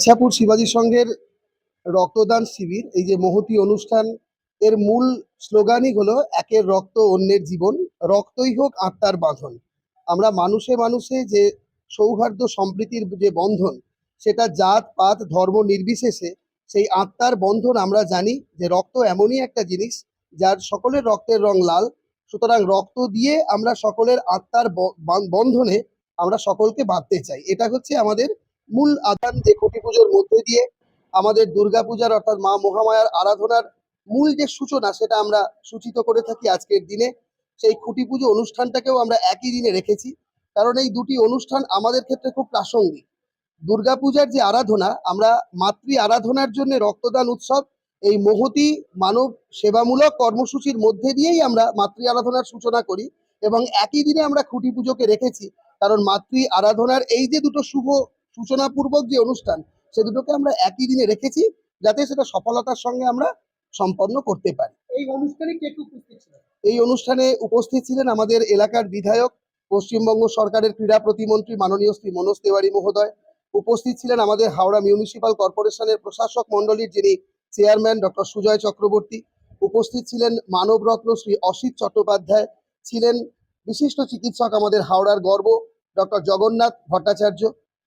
ইছাপুর শিবাজী সংঘের রক্তদান শিবির, এই যে মহতি অনুষ্ঠান, এর মূল স্লোগানই হলো একের রক্ত অন্যের জীবন, রক্তই হোক আত্মার বাঁধন। আমরা মানুষে মানুষে যে সৌহার্দ্য সম্প্রীতির যে বন্ধন, সেটা জাত, পাত, ধর্ম নির্বিশেষে সেই আত্মার বন্ধন আমরা জানি যে রক্ত এমনই একটা জিনিস যার সকলের রক্তের রং লাল। সুতরাং রক্ত দিয়ে আমরা সকলের আত্মার বান- বন্ধনে আমরা সকলকে বাঁধতে চাই। এটা হচ্ছে আমাদের মূল আদান যে খুঁটি পুজোর মধ্যে দিয়ে আমাদের দুর্গাপূজার অর্থাৎ মা মহামায়ার আরাধনার মূল যে সূচনা সেটা আমরা সূচিত করে থাকি আজকের দিনে। সেই খুঁটি পুজো অনুষ্ঠানটাকেও আমরা একই দিনে রেখেছি। কারণ এই দুটি অনুষ্ঠান আমাদের ক্ষেত্রে খুব প্রাসঙ্গিক। দুর্গাপূজার যে আরাধনা, আমরা মাতৃ আরাধনার জন্য রক্তদান উৎসব, এই মহতি মানব সেবামূলক কর্মসূচির মধ্যে দিয়েই আমরা মাতৃ আরাধনার সূচনা করি এবং একই দিনে আমরা খুঁটি পুজোকে রেখেছি। কারণ মাতৃ আরাধনার এই যে দুটো শুভ সূচনাপূর্বক যে অনুষ্ঠান সে দুটোকে আমরা একই দিনে রেখেছি যাতে সেটা সফলতার সঙ্গে আমরা সম্পন্ন করতে পারি। এই অনুষ্ঠানে কে উপস্থিত ছিল এই অনুষ্ঠানে উপস্থিত ছিলেন আমাদের এলাকার বিধায়ক পশ্চিমবঙ্গ সরকারের ক্রীড়া প্রতিমন্ত্রী মাননীয় শ্রী মনোজ তেওয়ারি মহোদয় উপস্থিত ছিলেন আমাদের হাওড়া মিউনিসিপাল কর্পোরেশনের প্রশাসক মণ্ডলীর যিনি চেয়ারম্যান ডক্টর সুজয় চক্রবর্তী উপস্থিত ছিলেন মানবরত্ন শ্রী অসিত চট্টোপাধ্যায় ছিলেন বিশিষ্ট চিকিৎসক আমাদের হাওড়ার গর্ব ডক্টর জগন্নাথ ভট্টাচার্য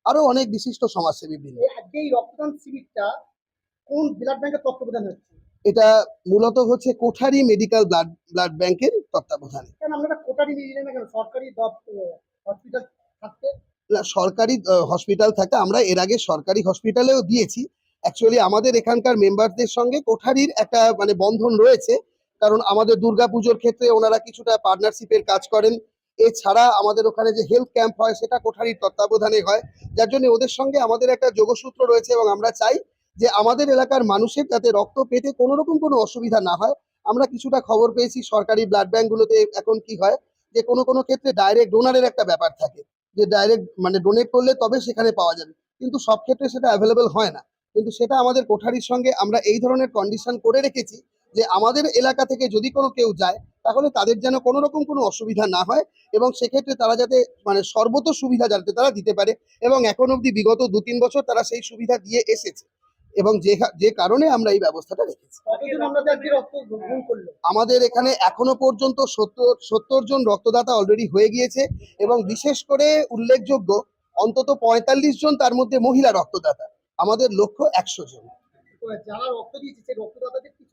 আরও অনেক বিশিষ্ট সমাজসেবী বৃন্দ এই রক্তদান শিবিরটা কোন ব্লাড ব্যাংকের তত্ত্বাবধানে হচ্ছে? এটা মূলত হচ্ছে কোঠারি মেডিকেল ব্লাড ব্লাড ব্যাংকের তত্ত্বাবধানে। আপনারা কোটারি নিয়ে কেন? সরকারি হসপিটাল থাকতে? না, সরকারি হসপিটাল থাকে আমরা এর আগে সরকারি হসপিটালেও দিয়েছি। অ্যাকচুয়ালি আমাদের এখানকার মেম্বারদের সঙ্গে কোঠারির একটা মানে বন্ধন রয়েছে। কারণ আমাদের দুর্গাপুজোর ক্ষেত্রে ওনারা কিছুটা পার্টনারশিপের কাজ করেন। এছাড়া আমাদের ওখানে যে হেলথ ক্যাম্প হয়, সেটা কোঠারির তত্ত্বাবধানে হয়। যার জন্য ওদের সঙ্গে আমাদের একটা যোগসূত্র রয়েছে এবং আমরা চাই যে আমাদের এলাকার মানুষের যাতে রক্ত পেতে কোনো রকম কোনো অসুবিধা না হয়। আমরা কিছুটা খবর পেয়েছি সরকারি ব্লাড ব্যাংকগুলোতে এখন কি হয়, যে কোনো কোনো ক্ষেত্রে ডাইরেক্ট ডোনারের একটা ব্যাপার থাকে। যে ডাইরেক্ট মানে ডোনেট করলে তবে সেখানে পাওয়া যাবে। কিন্তু সব ক্ষেত্রে সেটা অ্যাভেলেবেল হয় না। কিন্তু সেটা আমাদের কোঠারির সঙ্গে আমরা এই ধরনের কন্ডিশন করে রেখেছি যে আমাদের এলাকা থেকে যদি কোনো কেউ যায় তাহলে তাদের যেন কোনো রকম কোনো অসুবিধা না হয় এবং সেক্ষেত্রে তারা যাতে মানে সর্বত সুবিধা যাতে তারা দিতে পারে এবং এখন অবধি বিগত দু তিন বছর তারা সেই সুবিধা দিয়ে এসেছে এবং যে যে কারণে আমরা এই ব্যবস্থাটা রেখেছি। আমাদের এখানে এখনও পর্যন্ত সত্তর সত্তর জন রক্তদাতা অলরেডি হয়ে গিয়েছে এবং বিশেষ করে উল্লেখযোগ্য অন্তত পঁয়তাল্লিশ জন তার মধ্যে মহিলা রক্তদাতা। আমাদের লক্ষ্য একশো জন। যারা রক্ত দিয়েছে রক্তদাতাদের কি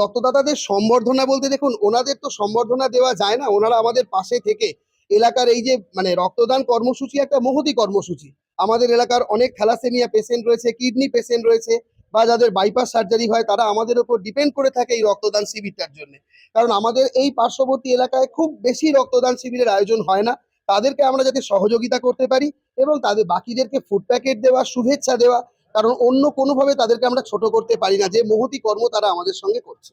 রক্তদাতাদের সম্বর্ধনা বলতে দেখুন, ওনাদের তো সম্বর্ধনা দেওয়া যায় না, ওনারা আমাদের পাশে থেকে। এলাকার এই যে মানে রক্তদান কর্মসূচি একটা মহতি কর্মসূচি। আমাদের এলাকার অনেক থ্যালাসেমিয়া পেশেন্ট রয়েছে কিডনি পেশেন্ট রয়েছে, বা যাদের বাইপাস সার্জারি হয়, তারা আমাদের উপর ডিপেন্ড করে থাকে এই রক্তদান শিবিরটার জন্য। কারণ আমাদের এই পার্শ্ববর্তী এলাকায় খুব বেশি রক্তদান শিবিরের আয়োজন হয় না। তাদেরকে আমরা যাতে সহযোগিতা করতে পারি এবং তাদের, বাকিদেরকে ফুড প্যাকেট দেওয়া, শুভেচ্ছা দেওয়া কারণ অন্য কোনোভাবে তাদেরকে আমরা ছোট করতে পারি না যে মহতি কর্ম তারা আমাদের সঙ্গে করছে?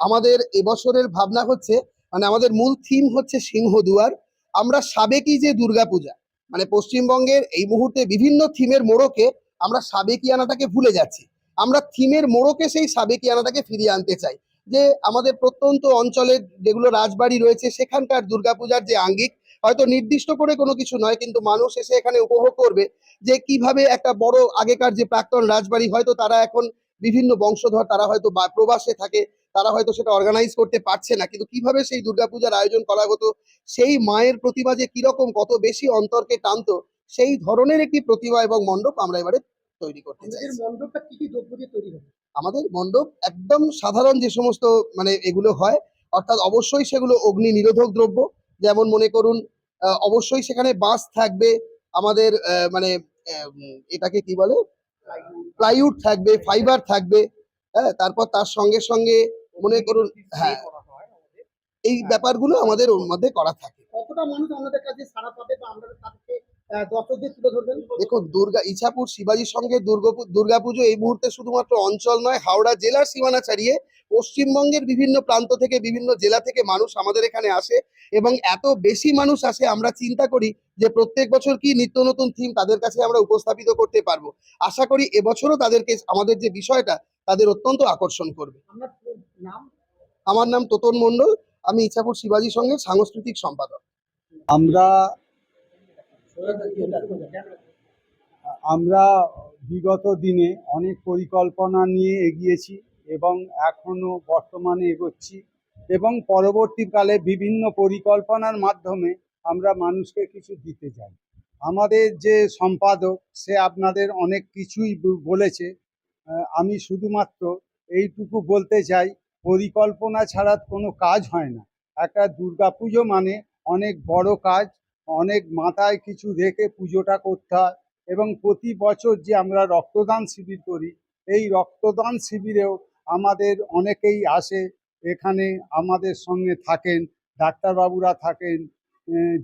আমাদের এবছরের ভাবনা হচ্ছে মানে আমাদের মূল থিম হচ্ছে সিংহদুয়ার। আমরা সাবেকি যে দুর্গাপূজা মানে পশ্চিমবঙ্গের এই মুহূর্তে বিভিন্ন থিমের মোড়কে আমরা সাবেকিয়ানাটাকে ভুলে যাচ্ছি। আমরা থিমের মোড়কে সেই সাবেকিয়ানাটাকে ফিরিয়ে আনতে চাই। যে আমাদের প্রত্যন্ত অঞ্চলের যেগুলো রাজবাড়ি রয়েছে সেখানকার দুর্গাপূজার যে আঙ্গিক হয়তো নির্দিষ্ট করে কোনো কিছু নয় কিন্তু মানুষ এসে এখানে উপভোগ করবে যে কীভাবে একটা বড় আগেকার যে প্রাক্তন রাজবাড়ি হয়তো তারা এখন বিভিন্ন বংশধর তারা হয়তো প্রবাসে থাকে তারা হয়তো সেটা অর্গানাইজ করতে পারছে না কিন্তু কীভাবে সেই দুর্গাপূজার আয়োজন করা হতো সেই মায়ের প্রতিমা যে কীরকম কত বেশি অন্তরকে টানতো সেই ধরনের একটি প্রতিমা এবং মণ্ডপ আমরা এবারে তৈরি করতে চাই মণ্ডপটা কি কি দ্রব্য দিয়ে তৈরি হবে? আমাদের মণ্ডপ একদম সাধারণ যে সমস্ত মানে এগুলো হয় অর্থাৎ অবশ্যই সেগুলো অগ্নি নিরোধক দ্রব্য যেমন মনে করুন অবশ্যই সেখানে বাস থাকবে, আমাদের মানে এটাকে কি বলে? প্লাইউড থাকবে, ফাইবার থাকবে হ্যাঁ তারপর তার সঙ্গে সঙ্গে মনে করুন হ্যাঁ এই ব্যাপারগুলো আমাদের ওর মধ্যে করা থাকে। কতটা মানুষ আমাদের কাছে সারা পাবে বা আমরা দেখুন দুর্গা ইছাপুর শিবাজির সঙ্গে দুর্গাপু- দুর্গাপুজো এই মুহূর্তে শুধুমাত্র অঞ্চল নয় হাওড়া জেলার সীমানা ছাড়িয়ে পশ্চিমবঙ্গের বিভিন্ন প্রান্ত থেকে বিভিন্ন জেলা থেকে মানুষ আমাদের এখানে আসে এবং এত বেশি মানুষ আসে আমরা চিন্তা করি যে প্রত্যেক বছর কি নিত্য নতুন থিম তাদের কাছে আমরা উপস্থাপিত করতে পারব। আশা করি এবছরও তাদেরকে আমাদের যে বিষয়টা তাদের অত্যন্ত আকর্ষণ করবে। নাম? আমার নাম তোতন মণ্ডল আমি ইছাপুর শিবাজি সঙ্গে সাংস্কৃতিক সম্পাদক। আমরা আমরা বিগত দিনে অনেক পরিকল্পনা নিয়ে এগিয়েছি এবং এখনও বর্তমানে এগোচ্ছি এবং পরবর্তীকালে বিভিন্ন পরিকল্পনার মাধ্যমে আমরা মানুষকে কিছু দিতে চাই। আমাদের যে সম্পাদক, সে আপনাদের অনেক কিছুই বলেছে। আমি শুধুমাত্র এইটুকু বলতে চাই, পরিকল্পনা ছাড়া কোনো কাজ হয় না। একটা দুর্গাপুজো মানে অনেক বড় কাজ অনেক মাথায় কিছু রেখে পুজোটা করতে হয় এবং প্রতি বছর যে আমরা রক্তদান শিবির করি, এই রক্তদান শিবিরেও আমাদের অনেকেই আসে। এখানে আমাদের সঙ্গে থাকেন, ডাক্তারবাবুরা থাকেন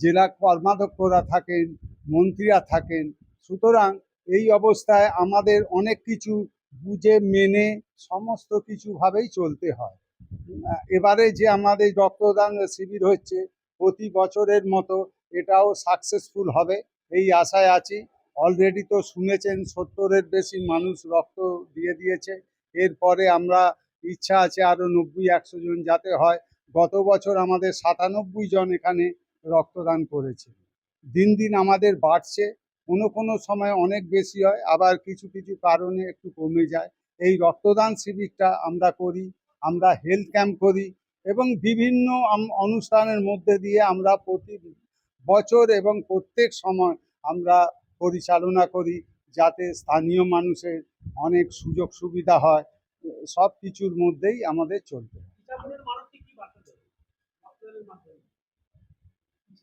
জেলা কর্মাধ্যক্ষরা থাকেন, মন্ত্রীরা থাকেন। সুতরাং এই অবস্থায় আমাদের অনেক কিছু বুঝে, মেনে সমস্ত কিছুভাবেই চলতে হয়। এবারে যে আমাদের রক্তদান শিবির হচ্ছে, প্রতি বছরের মতো এটাও সাকসেসফুল হবে। এই আশায় আছি। অলরেডি তো শুনেছেন, সত্তরের বেশি মানুষ রক্ত দিয়ে দিয়েছে। এরপরে আমরা, ইচ্ছা আছে আরও নব্বই, একশো জন যাতে হয়। গত বছর আমাদের সাতানব্বই জন এখানে রক্তদান করেছে। দিন দিন আমাদের বাড়ছে। কোনো কোনো সময় অনেক বেশি হয়, আবার কিছু কিছু কারণে একটু কমে যায়। এই রক্তদান শিবিরটা আমরা করি, আমরা হেলথ ক্যাম্প করি এবং বিভিন্ন অনুষ্ঠানের মধ্যে দিয়ে আমরা প্রতি বছর এবং প্রত্যেক সময় আমরা পরিচালনা করি যাতে স্থানীয় মানুষের অনেক সুযোগ সুবিধা হয় সব কিছুর মধ্যেই আমাদের চলতে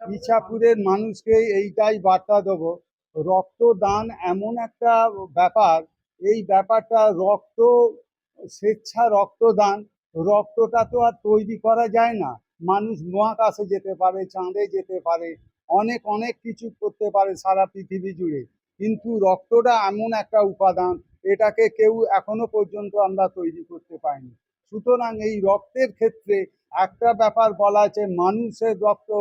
ইছাপুরের মানুষকে এইটাই বার্তা দেবো রক্তদান এমন একটা ব্যাপার এই ব্যাপারটা রক্ত স্বেচ্ছা রক্তদান রক্তটা তো আর তৈরি করা যায় না। মানুষ মহাকাশে যেতে পারে চাঁদে যেতে পারে অনেক অনেক কিছু করতে পারে সারা পৃথিবী জুড়ে। কিন্তু রক্তটা এমন একটা উপাদান এটাকে কেউ এখনও পর্যন্ত আমরা তৈরি করতে পারিনি। সুতরাং এই রক্তের ক্ষেত্রে একটা ব্যাপার বলা আছে মানুষের রক্ত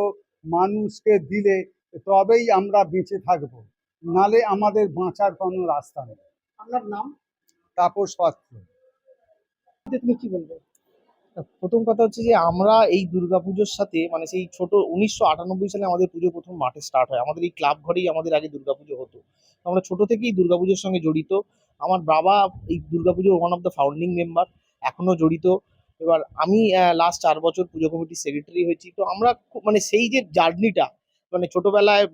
মানুষকে দিলে তবেই আমরা বেঁচে থাকব নালে আমাদের বাঁচার কোনো রাস্তা নেই। আপনার নাম? তাপস পাত্র। তুমি কি বলবে প্রথম কথা হচ্ছে যে আমরা এই দুর্গাপুজোর সাথে মানে সেই ছোট উনিশশো আটানব্বই সালে আমাদের পুজো প্রথম মাঠে স্টার্ট হয়। আমাদের এই ক্লাব ঘরেই আমাদের আগে দুর্গাপুজো হতো। আমরা ছোট থেকেই দুর্গাপুজোর সঙ্গে জড়িত। আমার বাবা এই দুর্গাপুজোর one of the founding member এখনও জড়িত। এবার আমি লাস্ট চার বছর পুজো কমিটির সেক্রেটারি হয়েছি। তো আমরা মানে সেই যে জার্নিটা মানে ছোটবেলায়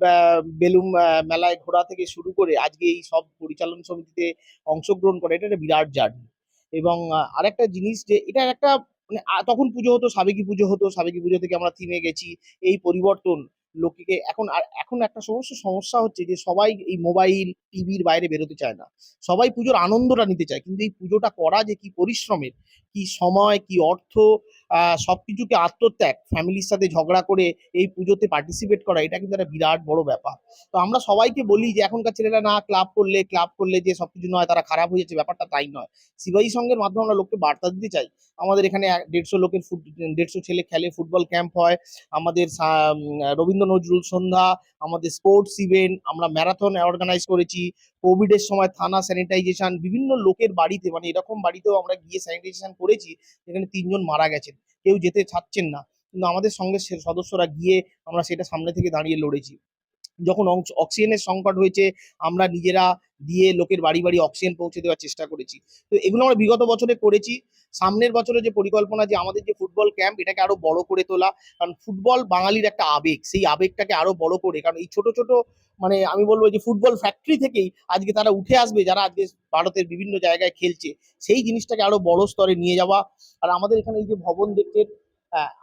বেলুম মেলায় ঘোরা থেকে শুরু করে আজকে এই সব পরিচালন সমিতিতে অংশগ্রহণ করে, এটা একটা বিরাট জার্নি এবং আরেকটা জিনিস যে, এটা একটা মানে তখন পুজো হতো, সাবেকি পুজো হতো, সাবেকি পুজো থেকে আমরা থিমে গেছি। এই পরিবর্তন লোককে, এখন আর, এখন একটা সমস্ত সমস্যা হচ্ছে যে, সবাই এই মোবাইল টিভির বাইরে বেরোতে চায় না। সবাই পুজোর আনন্দটা নিতে চায়, কিন্তু এই পুজোটা করা যে কি পরিশ্রমের, কি সময়, কি অর্থ আহ, সবকিছুকে আত্মত্যাগ, ফ্যামিলির সাথে ঝগড়া করে এই পুজোতে পার্টিসিপেট করা, এটা কিন্তু একটা বিরাট বড় ব্যাপার। তো আমরা সবাইকে বলি যে, এখনকার ছেলেরা না ক্লাব করলে ক্লাব করলে যে সবকিছু নয়, তারা খারাপ হয়ে যাচ্ছে, ব্যাপারটা তাই নয়। শিবাই সঙ্গের মাধ্যমে আমরা লোককে বার্তা দিতে চাই। আমাদের এখানে দেড়শো লোকের ফুট দেড়শো ছেলে খেলে ফুটবল ক্যাম্প হয়। আমাদের রবীন্দ্র নজরুল সন্ধ্যা, আমাদের স্পোর্টস ইভেন্ট আমরা ম্যারাথন অর্গানাইজ করেছি। কোভিডের সময় থানা স্যানিটাইজেশন বিভিন্ন লোকের বাড়িতে মানে এরকম বাড়িতেও আমরা গিয়ে স্যানিটাইজেশন করেছি, যেখানে তিনজন মারা গেছেন। কেউ যেতে ছাড়ছেন না। কিন্তু আমাদের সঙ্গে সদস্যরা গিয়ে আমরা সেটা সামনে থেকে দাঁড়িয়ে লড়েছি। যখন অক্স- অক্সিজেনের সংকট হয়েছে, আমরা নিজেরা দিয়ে লোকের বাড়ি বাড়ি অক্সিজেন পৌঁছে দেওয়ার চেষ্টা করেছি। তো এগুলো আমরা বিগত বছরে করেছি। সামনের বছরে যে পরিকল্পনা যে আমাদের যে ফুটবল ক্যাম্প এটাকে আরও বড় করে তোলা। কারণ ফুটবল বাঙালির একটা আবেগ। সেই আবেগটাকে আরও বড় করে। কারণ এই ছোট ছোট মানে আমি বলব যে ফুটবল ফ্যাক্টরি থেকেই আজকে তারা উঠে আসবে, যারা আজকে ভারতের বিভিন্ন জায়গায় খেলছে। সেই জিনিসটাকে আরও বড় স্তরে নিয়ে যাওয়া। আর আমাদের এখানে এই যে ভবন দেখতে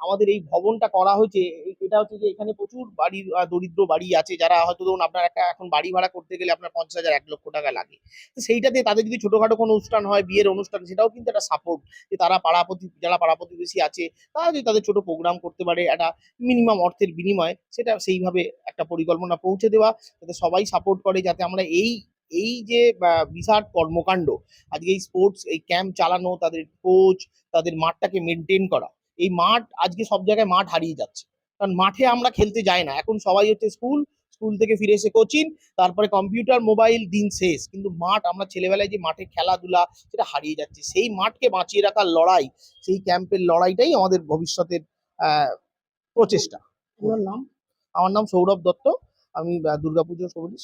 আমাদের এই ভবনটা করা হয়েছে এটা হচ্ছে যে এখানে প্রচুর বাড়ির দরিদ্র বাড়ি আছে যারা হয়তো ধরুন আপনার একটা এখন বাড়ি ভাড়া করতে গেলে আপনার পঞ্চাশ হাজার, এক লক্ষ টাকা লাগে। তো সেইটাতে তাদের যদি ছোটখাটো কোনো অনুষ্ঠান হয়, বিয়ের অনুষ্ঠান, সেটাও কিন্তু একটা সাপোর্ট যে তারা পাড়া প্রতি, যারা পাড়া প্রতিবেশী আছে, তারা যদি তাদের ছোট প্রোগ্রাম করতে পারে, একটা মিনিমাম অর্থের বিনিময়ে, সেটা সেইভাবে একটা পরিকল্পনা পৌঁছে দেওয়া, যাতে সবাই সাপোর্ট করে, যাতে আমরা এই এই যে বিরাট কর্মকাণ্ড, আজকে এই স্পোর্টস এই ক্যাম্প চালানো, তাদের কোচ তাদের মাঠটাকে মেনটেন করা। এই মাঠ আজকে সব জায়গায় মাঠ হারিয়ে যাচ্ছে। কারণ মাঠে আমরা খেলতে যাই না। এখন সবাই হচ্ছে স্কুল স্কুল থেকে ফিরে এসে কোচিং তারপরে কম্পিউটার মোবাইল দিন শেষ। কিন্তু মাঠ আমরা ছেলেবেলায় যে মাঠে খেলাধুলা সেটা হারিয়ে যাচ্ছে। সেই মাঠকে বাঁচিয়ে রাখার লড়াই সেই ক্যাম্পের লড়াইটাই আমাদের ভবিষ্যতের আহ, প্রচেষ্টা। আপনার নাম? আমার নাম সৌরভ দত্ত। আমি দুর্গাপুজোর কমিটির